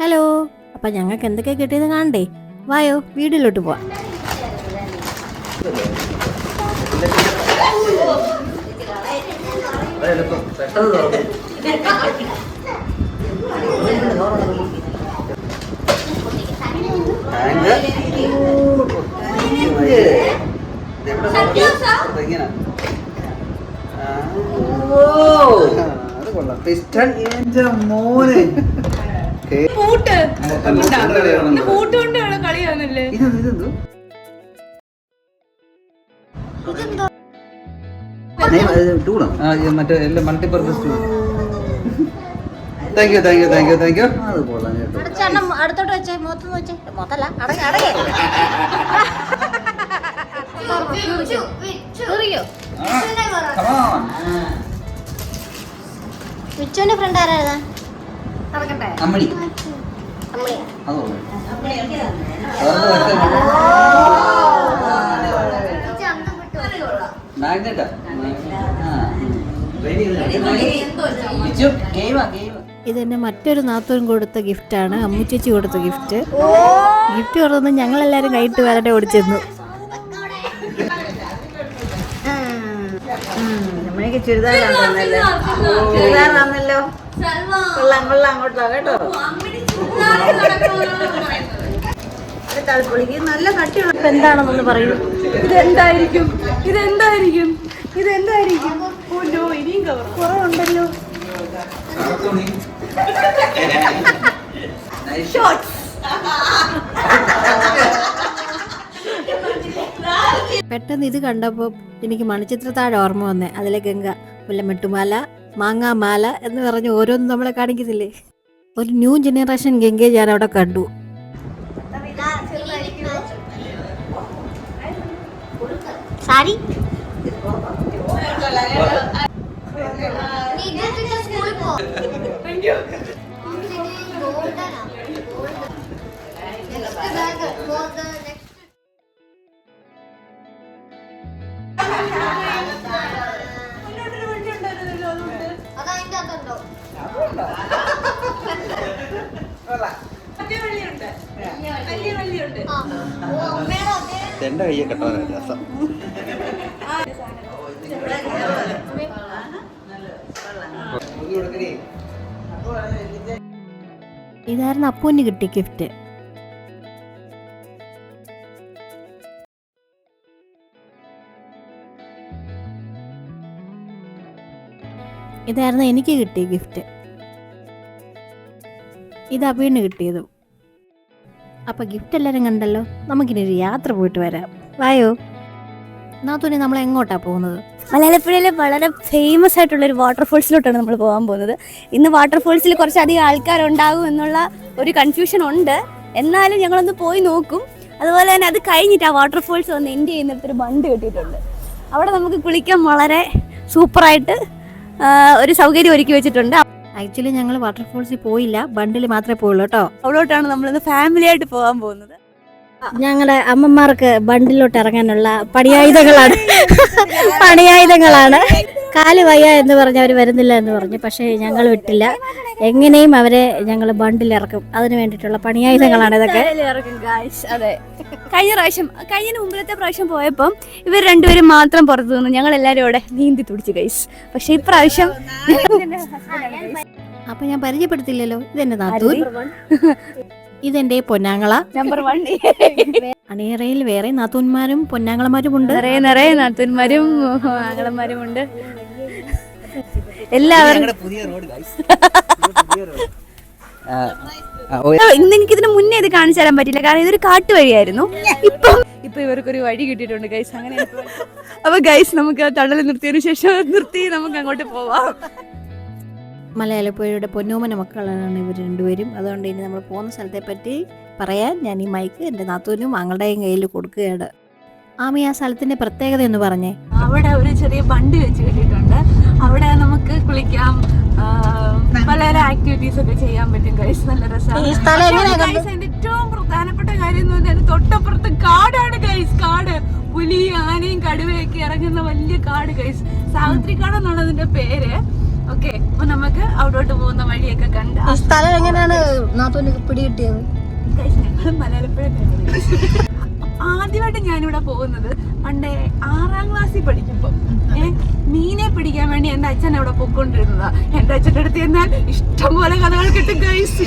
Hello അപ്പം ഞങ്ങൾക്ക് എന്തൊക്കെ കിട്ടിയത് കാണണ്ടേ? വായോ വീടിലോട്ട് പോവാം. അത് കൊള്ളാം. പിസ്റ്റൺ മോനെ. പൂട്ട്. പൂട്ട് കൊണ്ടാണ് ഇത് മറ്റേ എല്ലാം multipurpose tool thank you thank you thank you thank you അത് കൊള്ളാം കേട്ടോ. അടുത്തോട്ട് വെച്ചേ മുഖത്ത് വെച്ചേ. മുഖത്തല്ല അടങ്ങ അടങ്ങ. വിച്ചുവിന്റെ ഫ്രണ്ട് ആരാ അമ്മണി മാഗ്നറ്റാ? ആ. ഇതെന്നെ മറ്റൊരു നാത്തൂരും കൊടുത്ത ഗിഫ്റ്റാണ്. അമ്മുച്ചേച്ചി കൊടുത്ത ഗിഫ്റ്റ്. ഗിഫ്റ്റ് തുറന്ന് ഞങ്ങളെല്ലാവരും കൈയിട്ട് വരട്ടെ ഓടിച്ചിരുന്നു ചുരിദാർ ചുരിദാറാണല്ലോ ചുരിദാറാണല്ലോ എന്താണെന്നൊന്ന് പറയൂ ഇതെന്തായിരിക്കും ഇതെന്തായിരിക്കും ഇതെന്തായിരിക്കും ഇനിയും കുറവുണ്ടല്ലോ പെട്ടെന്ന് ഇത് കണ്ടപ്പോൾ എനിക്ക് മണിച്ചിത്രത്താഴ് ഓർമ്മ വന്നേ. അതിലെ ഗംഗ മുല്ലമെട്ടുമാല മാങ്ങാമാല എന്ന് പറഞ്ഞ് ഓരോന്നും നമ്മളെ കാണിക്കുന്നില്ലേ? ഒരു ന്യൂ ജനറേഷൻ ഗംഗയെ ഞാൻ അവിടെ കണ്ടു. സാരി? എന്റെ കയ്യെ കെട്ടാനാണ് രസം. ഇതായിരുന്നു അപ്പൂന് കിട്ടിയ ഗിഫ്റ്റ് ഇതായിരുന്നു എനിക്ക് കിട്ടിയ ഗിഫ്റ്റ് ഇത് അബീണ് കിട്ടിയതും. അപ്പൊ ഗിഫ്റ്റ് എല്ലാവരും കണ്ടല്ലോ? നമുക്കിനി ഒരു യാത്ര പോയിട്ട് വരാം. വായോ? നാത്തൂനെ നമ്മൾ എങ്ങോട്ടാ പോകുന്നത്? മലയാളപ്പുഴയിലെ വളരെ ഫേമസ് ആയിട്ടുള്ള ഒരു വാട്ടർഫോൾസിലോട്ടാണ് നമ്മൾ പോകാൻ പോകുന്നത്. ഇന്ന് വാട്ടർഫോൾസിൽ കുറച്ചധികം ആൾക്കാരുണ്ടാകും എന്നുള്ള ഒരു കൺഫ്യൂഷൻ ഉണ്ട്. എന്നാലും ഞങ്ങളൊന്ന് പോയി നോക്കും. അതുപോലെ തന്നെ അത് കഴിഞ്ഞിട്ട് ആ വാട്ടർഫോൾസ് വന്ന് എൻഡ് ചെയ്യുന്നിടത്ത് ഒരു ബണ്ട് കെട്ടിയിട്ടുണ്ട്. അവിടെ നമുക്ക് കുളിക്കാൻ വളരെ സൂപ്പറായിട്ട് ഒരു സൗകര്യം ഒരുക്കി വെച്ചിട്ടുണ്ട്. ആക്ച്വലി ഞങ്ങൾ വാട്ടർഫോൾസിൽ പോയില്ല. ബണ്ടിൽ മാത്രമേ പോയുള്ളൂ കേട്ടോ അവിടോട്ടാണ് നമ്മൾ ഫാമിലി ആയിട്ട് പോകാൻ പോകുന്നത്. ഞങ്ങളുടെ അമ്മമാർക്ക് ബണ്ടിലോട്ട് ഇറങ്ങാനുള്ള പണിയായുധങ്ങളാണ്. പണിയായുധങ്ങളാണ്. കാൽ വയ്യ എന്ന് പറഞ്ഞ് അവർ വരുന്നില്ല എന്ന് പറഞ്ഞു. പക്ഷേ ഞങ്ങൾ വിട്ടില്ല. എങ്ങനെയും അവരെ ഞങ്ങൾ ബണ്ടിലിറക്കും. അതിന് വേണ്ടിയിട്ടുള്ള പണിയായുധങ്ങളാണ് ഇതൊക്കെ. അതെ. കഴിഞ്ഞ പ്രാവശ്യം കഴിഞ്ഞ മുമ്പിലത്തെ പ്രാവശ്യം പോയപ്പം ഇവർ രണ്ടുപേരും മാത്രം പുറത്തു നിന്നു. ഞങ്ങൾ എല്ലാവരും അവിടെ നീന്തി തുടിച്ചു കൈസ് പക്ഷെ ഇപ്രാവശ്യം അപ്പൊ ഞാൻ പരിചയപ്പെടുത്തില്ലല്ലോ. ഇതെന്റെ നാത്തൂൻ. ഇതെന്റെ പൊന്നാങ്ങള. നമ്പർ വൺ അണിയറയിൽ വേറെ നാത്തൂന്മാരും പൊന്നാങ്ങളമാരും ഉണ്ട് നിറയെ നിറയെ നാത്തൂന്മാരും ആങ്ങളന്മാരും ഉണ്ട് എല്ലാവരും പുതിയ റോഡ് ഗൈസ് പുതിയ റോഡ് ഇന്ന് എനിക്ക് ഇതിന് മുന്നേ ഇത് കാണിച്ചു തരാൻ പറ്റില്ല കാരണം ഇതൊരു കാട്ടുവഴിയായിരുന്നു. ഇപ്പം ഇപ്പൊ ഇവർക്കൊരു വഴി കിട്ടിയിട്ടുണ്ട് ഗൈസ് അങ്ങനെ അപ്പൊ ഗൈസ് നമുക്ക് തള്ളൽ നിർത്തിയതിനു ശേഷം നിർത്തി നമുക്ക് അങ്ങോട്ട് പോവാം. മലയാളപ്പുഴയുടെ പൊന്നോമന മക്കളാണ് ഇവർ രണ്ടുപേരും. അതുകൊണ്ട് ഇനി നമ്മൾ പോകുന്ന സ്ഥലത്തെ പറ്റി പറയാൻ ഞാൻ ഈ മൈക്ക് എന്റെ നാത്തൂനും മങ്ങളുടെയും കയ്യിൽ കൊടുക്കുകയാണ്. ആമി ആ സ്ഥലത്തിന്റെ പ്രത്യേകത എന്ന് പറഞ്ഞേ. അവിടെ ഒരു ചെറിയ ബണ്ട് വെച്ച് കിട്ടിയിട്ടുണ്ട്. അവിടെ നമുക്ക് കുളിക്കാം. ആക്ടിവിറ്റീസ് ഒക്കെ ചെയ്യാൻ പറ്റും ഗൈസ് നല്ല രസമാണ്. അതിന്റെ ഏറ്റവും പ്രധാനപ്പെട്ട കാര്യം എന്ന് പറഞ്ഞാൽ തൊട്ടപ്പുറത്ത് കാടാണ് ഗൈസ് കാട്. പുലി ആനയും കടുവയൊക്കെ ഇറങ്ങുന്ന വലിയ കാട് ഗൈസ് സാവിത്രി കാട് എന്നാണ് അതിന്റെ പേര്. ഓക്കെ അപ്പൊ നമുക്ക് അവിടോട്ട് പോകുന്ന വഴിയൊക്കെ കണ്ട് ഈ സ്ഥലം എങ്ങനെയാണ് നാത്തൂന് പിടികിട്ടിയത്? ഗൈസ് ഞങ്ങൾ മലയാളപ്പുഴ ആദ്യമായിട്ട് ഞാനിവിടെ പോകുന്നത് പണ്ടേ ആറാം ക്ലാസ്സിൽ പഠിക്കുമ്പോൾ മീനെ പിടിക്കാൻ വേണ്ടി എന്റെ അച്ഛൻ അവിടെ പൊക്കോണ്ടിരുന്നതാ എന്റെ അച്ഛന്റെ അടുത്ത് എന്നാൽ ഇഷ്ടംപോലെ കഥകൾ കിട്ടും ഗൈസ്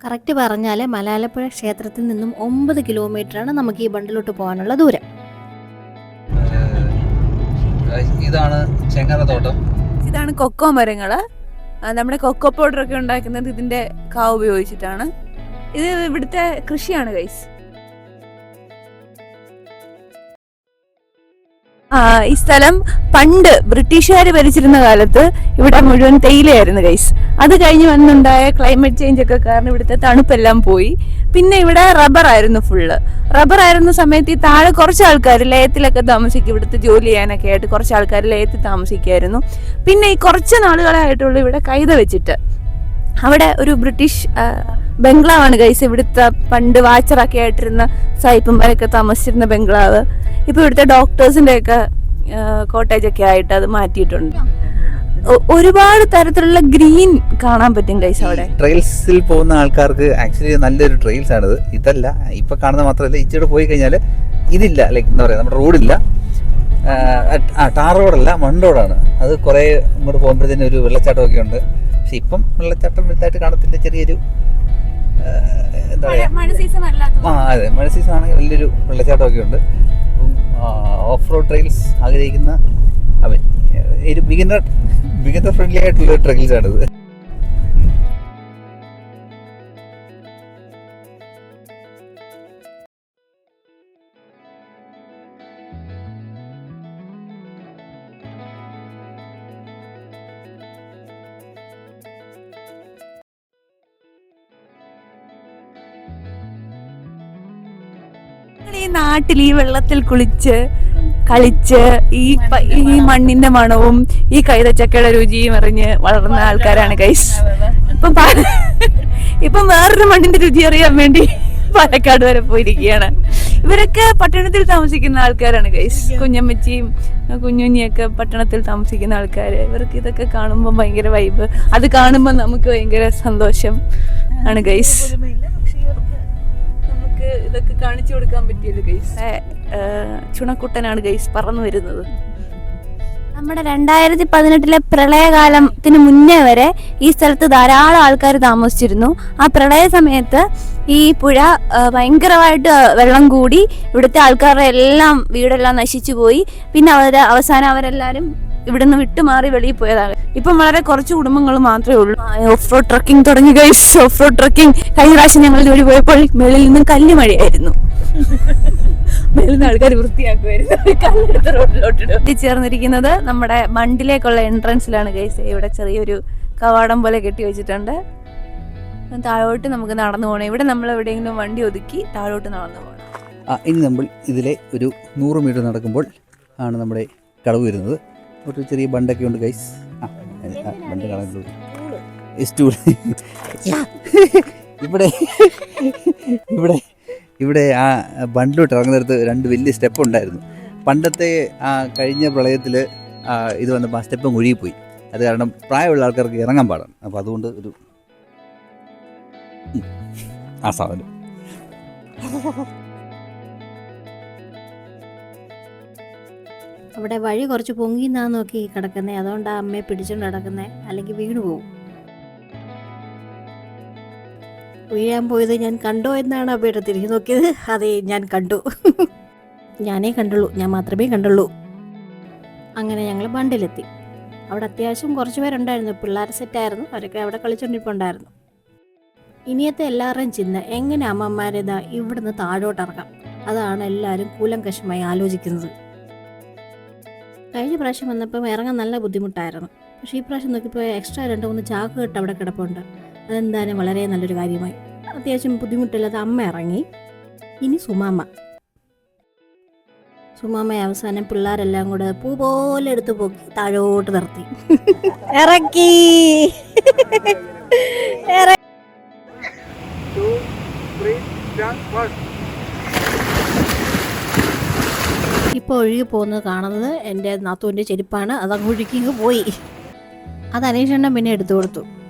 കറക്റ്റ് പറഞ്ഞാൽ മലാലപ്പുഴ ക്ഷേത്രത്തിൽ നിന്നും ഒമ്പത് കിലോമീറ്ററാണ് നമുക്ക് ഈ ബണ്ടിലോട്ട് പോകാനുള്ള ദൂരം. ഇതാണ് ചെങ്ങറ തോട്ടം. ഇതാണ് കൊക്കോ മരങ്ങൾ. നമ്മുടെ കൊക്കോ പൗഡർ ഒക്കെ ഉണ്ടാക്കുന്നത് ഇതിന്റെ കാവ് ഉപയോഗിച്ചിട്ടാണ്. ഇത് ഇവിടുത്തെ കൃഷിയാണ് ഗൈസ് ഈ സ്ഥലം പണ്ട് ബ്രിട്ടീഷുകാർ ഭരിച്ചിരുന്ന കാലത്ത് ഇവിടെ മുഴുവൻ തേയിലയായിരുന്നു ഗൈസ് അത് കഴിഞ്ഞ് വന്നുണ്ടായ ക്ലൈമറ്റ് ചേഞ്ച് ഒക്കെ കാരണം ഇവിടുത്തെ തണുപ്പെല്ലാം പോയി. പിന്നെ ഇവിടെ റബ്ബർ ആയിരുന്നു ഫുള്ള് റബ്ബർ ആയിരുന്ന സമയത്ത് ഈ താഴെ കുറച്ച് ആൾക്കാർ ലയത്തിലൊക്കെ താമസിക്കും ഇവിടുത്തെ ജോലി ചെയ്യാനൊക്കെ ആയിട്ട് കുറച്ച് ആൾക്കാർ ലയത്തിൽ താമസിക്കുമായിരുന്നു പിന്നെ ഈ കുറച്ച് നാളുകളായിട്ടുള്ളൂ ഇവിടെ കൈത വെച്ചിട്ട്. അവിടെ ഒരു ബ്രിട്ടീഷ് ബംഗ്ലാവാണ് ഗൈസ് ഇവിടുത്തെ പണ്ട് വാച്ചറൊക്കെ ആയിട്ടിരുന്ന സായിപ്പന്മാരൊക്കെ താമസിച്ചിരുന്ന ബംഗ്ലാവ്. ഇപ്പൊ ഇവിടുത്തെ ഡോക്ടേഴ്സിന്റെ ഒക്കെ കോട്ടേജ് ഒക്കെ ആയിട്ട് അത് മാറ്റിയിട്ടുണ്ട്. ഒരുപാട് തരത്തിലുള്ള ഗ്രീൻ കാണാൻ പറ്റും ഗൈസ് അവിടെ. ട്രെയിൽസിൽ പോകുന്ന ആൾക്കാർക്ക് ആക്ച്വലി നല്ലൊരു ട്രെയിൽസ് ആണിത് ഇതല്ല ഇപ്പൊ കാണുന്ന മാത്രമല്ല ഇച്ചിരി പോയി കഴിഞ്ഞാൽ ഇതില്ല ലൈക്ക് എന്താ പറയാ നമ്മുടെ റോഡില്ല. ആ ടാർ റോഡല്ല മൺ റോഡാണ്. അത് കുറേ ഇങ്ങോട്ട് പോകുമ്പോഴത്തേനും ഒരു വെള്ളച്ചാട്ടം ഒക്കെ ഉണ്ട്. പക്ഷെ ഇപ്പം വെള്ളച്ചാട്ടം വലുതായിട്ട് കാണത്തില്ല ചെറിയൊരു ആ അതെ. മഴ സീസൺ ആണെങ്കിൽ വലിയൊരു വെള്ളച്ചാട്ടമൊക്കെ ഉണ്ട്. ഓഫ് റോഡ് ട്രെയിൽസ് ആഗ്രഹിക്കുന്ന ഒരു ബിഗിനർ ബിഗിനർ ഫ്രണ്ട്ലി ആയിട്ടുള്ള ട്രെയിൽസ് ആണിത്. ഈ നാട്ടിൽ ഈ വെള്ളത്തിൽ കുളിച്ച് കളിച്ച് ഈ ഈ മണ്ണിന്റെ മണവും ഈ കൈതച്ചക്കയുടെ രുചിയും അറിഞ്ഞ് വളർന്ന ആൾക്കാരാണ് കൈസ് ഇപ്പം ഇപ്പം വേറൊരു മണ്ണിന്റെ രുചി അറിയാൻ വേണ്ടി പാലക്കാട് വരെ പോയിരിക്കുകയാണ്. ഇവരൊക്കെ പട്ടണത്തിൽ താമസിക്കുന്ന ആൾക്കാരാണ് ഗൈസ് കുഞ്ഞമ്മച്ചിയും കുഞ്ഞുഞ്ഞിയൊക്കെ പട്ടണത്തിൽ താമസിക്കുന്ന ആൾക്കാര്. ഇവർക്ക് ഇതൊക്കെ കാണുമ്പോൾ ഭയങ്കര വൈബ് അത് കാണുമ്പോൾ നമുക്ക് ഭയങ്കര സന്തോഷം ആണ് നമുക്ക് ഇതൊക്കെ കാണിച്ചു കൊടുക്കാൻ പറ്റിയല്ലോ ഗൈസ് ചുണക്കുട്ടനാണ് ഗൈസ് പറന്നു വരുന്നത്. നമ്മുടെ രണ്ടായിരത്തി പതിനെട്ടിലെ പ്രളയകാലത്തിന് മുന്നേ വരെ ഈ സ്ഥലത്ത് ധാരാളം ആൾക്കാർ താമസിച്ചിരുന്നു. ആ പ്രളയ സമയത്ത് ഈ പുഴ ഭയങ്കരമായിട്ട് വെള്ളം കൂടി. ഇവിടുത്തെ ആൾക്കാരുടെ എല്ലാം വീടെല്ലാം നശിച്ചു പോയി. പിന്നെ അവർ അവസാനം അവരെല്ലാവരും ഇവിടുന്ന് വിട്ടുമാറി വെളിയിൽ പോയതാണ്. ഇപ്പം വളരെ കുറച്ച് കുടുംബങ്ങൾ മാത്രമേ ഉള്ളൂ. ഓഫ് റോഡ് ട്രക്കിംഗ് തുടങ്ങി ഗൈസ് ഓഫ് റോഡ് ട്രക്കിംഗ് കഴിഞ്ഞ പ്രാവശ്യം ഞങ്ങൾ ജോലി പോയപ്പോൾ മേളിൽ നിന്നും കല്ല് മഴയായിരുന്നു. മേളിൽ നിന്ന് ആൾക്കാർ വൃത്തിയാക്കുമായിരുന്നു കല്ലെടുത്ത് എത്തിച്ചേർന്നിരിക്കുന്നത് നമ്മുടെ മണ്ടിലേക്കുള്ള എൻട്രൻസിലാണ് ഗൈസ് ഇവിടെ ചെറിയൊരു കവാടം പോലെ കെട്ടി വെച്ചിട്ടുണ്ട്. താഴോട്ട് നമുക്ക് നടന്നു പോകണം ഇവിടെ നമ്മൾ എവിടെയെങ്കിലും വണ്ടി ഒതുക്കി താഴോട്ട് നടന്നു പോകണം ഇനി നമ്മൾ ഇതിലെ ഒരു നൂറ് മീറ്റർ നടക്കുമ്പോൾ ആണ് നമ്മുടെ കടവ് വരുന്നത്. ഒരു ചെറിയ ബണ്ടൊക്കെ ഉണ്ട് ഗൈസ് ബണ്ട് കാണാൻ സ്റ്റൂൾ ഇവിടെ ഇവിടെ ഇവിടെ ആ ബണ്ടിലോട്ട് ഇറങ്ങുന്നിടത്ത് രണ്ട് വലിയ സ്റ്റെപ്പ് ഉണ്ടായിരുന്നു. പണ്ടത്തെ ആ കഴിഞ്ഞ പ്രളയത്തിൽ ഇത് വന്നപ്പോൾ ആ സ്റ്റെപ്പ് ഒഴുകിപ്പോയി. അത് കാരണം പ്രായമുള്ള ആൾക്കാർക്ക് ഇറങ്ങാൻ പാടാണ്. അപ്പോൾ അതുകൊണ്ട് ഒരു ആ സാധനം. അവിടെ വഴി കുറച്ച് പൊങ്ങി പൊങ്ങിന്നാ നോക്കി കിടക്കുന്നത് അതുകൊണ്ടാ അമ്മയെ പിടിച്ചുകൊണ്ട് കിടക്കുന്നത് അല്ലെങ്കിൽ വീണു പോകും വീഴാൻ പോയത് ഞാൻ കണ്ടോ എന്നാണ് അമ്മയുടെ തിരിഞ്ഞു നോക്കിയത്. അതെ ഞാൻ കണ്ടു. ഞാനേ കണ്ടുള്ളൂ. ഞാൻ മാത്രമേ കണ്ടുള്ളൂ. അങ്ങനെ ഞങ്ങൾ ബണ്ടിലെത്തി അവിടെ അത്യാവശ്യം കുറച്ച് പേരുണ്ടായിരുന്നു. പിള്ളേർ സെറ്റായിരുന്നു അവരൊക്കെ അവിടെ കളിച്ചോണ്ടിരിപ്പുണ്ടായിരുന്നു ഇനിയത്തെ എല്ലാവരും ചിന്ത എങ്ങനെ അമ്മമാരിതാ ഇവിടുന്ന് താഴോട്ടിറക്കാം അതാണ് എല്ലാവരും കൂലങ്കഷമായി ആലോചിക്കുന്നത്. കഴിഞ്ഞ പ്രാവശ്യം വന്നപ്പോൾ ഇറങ്ങാൻ നല്ല ബുദ്ധിമുട്ടായിരുന്നു. പക്ഷേ ഈ പ്രാവശ്യം നോക്കിയപ്പോൾ എക്സ്ട്രാ രണ്ട് മൂന്ന് ചാക്ക് കെട്ട് അവിടെ കിടപ്പുണ്ട്. അതെന്തായാലും വളരെ നല്ലൊരു കാര്യമായി. അത്യാവശ്യം ബുദ്ധിമുട്ടില്ലാതെ അമ്മ ഇറങ്ങി. ഇനി സുമാമ്മ. സുമാമ്മ അവസാനം പിള്ളേരെല്ലാം കൂടെ പൂ പോലെ എടുത്ത് പോക്കി താഴോട്ട് നിർത്തി. ഇറക്കി. ഇപ്പോൾ ഒഴുകി പോകുന്നത് കാണുന്നത് എന്റെ നാത്തൂന്റെ ചെരുപ്പാണ്. അതങ്ങ് ഒഴുക്കി പോയി. അത് അനീഷണ്ണൻ പിന്നെ എടുത്തു കൊടുത്തു.